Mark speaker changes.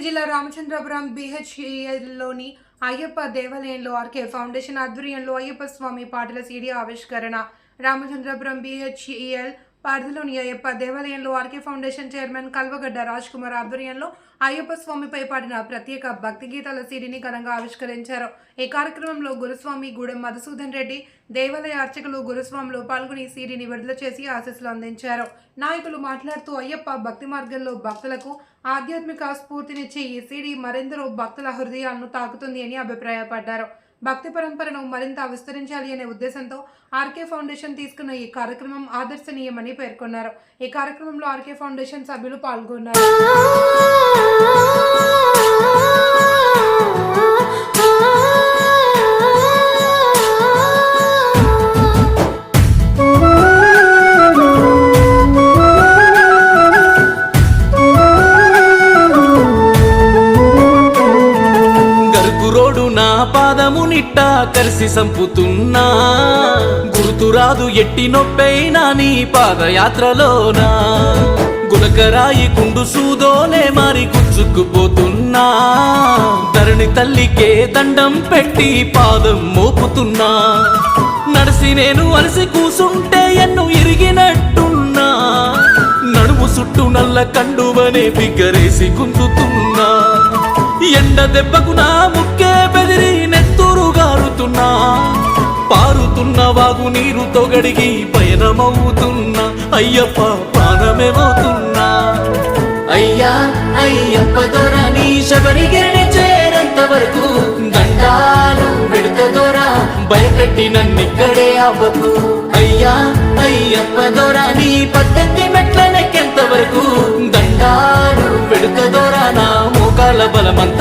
Speaker 1: జిల్లా రామచంద్రపురం బిహెచ్ఈఎల్లోని అయ్యప్ప దేవాలయంలో RK foundation ఆధ్వర్యంలో అయ్యప్ప స్వామి పాటల సీడీ ఆవిష్కరణ. రామచంద్రపురం బిహెచ్ఈఎల్ పరిధిలోని అయ్యప్ప దేవాలయంలో RK foundation chairman Kalvagadda Raj Kumar ఆధ్వర్యంలో అయ్యప్ప స్వామిపై పాడిన ప్రత్యేక భక్తి గీతాల సీడీని ఘనంగా ఆవిష్కరించారు. ఈ కార్యక్రమంలో గురుస్వామి గూడెం మధుసూదన్ రెడ్డి దేవాలయ అర్చకులు గురుస్వాములు పాల్గొని సీడీని విడుదల చేసి ఆశీస్సులు అందించారు. నాయకులు మాట్లాడుతూ అయ్యప్ప భక్తి మార్గంలో భక్తులకు ఆధ్యాత్మిక స్ఫూర్తినిచ్చే ఈ సీడీ మరెందరో భక్తుల హృదయాలను తాకుతుంది అని అభిప్రాయపడ్డారు. భక్తి పరంపరను మరింత విస్తరించాలి అనే ఉద్దేశంతో ఆర్కే ఫౌండేషన్ తీసుకున్న ఈ కార్యక్రమం ఆదర్శనీయమని పేర్కొన్నారు. ఈ కార్యక్రమంలో ఆర్కే ఫౌండేషన్ సభ్యులు పాల్గొన్నారు.
Speaker 2: గరుకురోడు నా పాదము నిట్ట కలిసి సంపుతున్నా. గుర్తురాదు ఎట్టి నొప్పైనా నీ పాదయాత్రలోనా. గులకరాయి కుండు సూదోలే మారి గుచ్చుకుపోతున్నా. ధరణి తల్లికే దండం పెట్టి పాదం మోపుతున్నా. నడిసి నేను అలసి కూసుంటే ఎన్ను ఇరిగినట్టున్నా. నడుము చుట్టూ నల్ల కండువనే బిగ్గరేసి గుంతుతున్నా ఎండ దెబ్బకు నా పారుతున్న నీరుతో గడిగి పయనమవుతున్నా అయ్యప్ప ప్రాణమేమవుతున్నా అయ్యా అయ్యప్ప దొర నీ శబరిగిరిని చేరంత వరకు దండాలు విడత దొర భయపెట్టి నన్నిక్కడే అవ్వకు అయ్యా అయ్యప్ప దొర నీ పద్దెనిమిది మెట్లనెక్కేంత వరకు దండాలు విడత దొర నా మోకాల బలమంత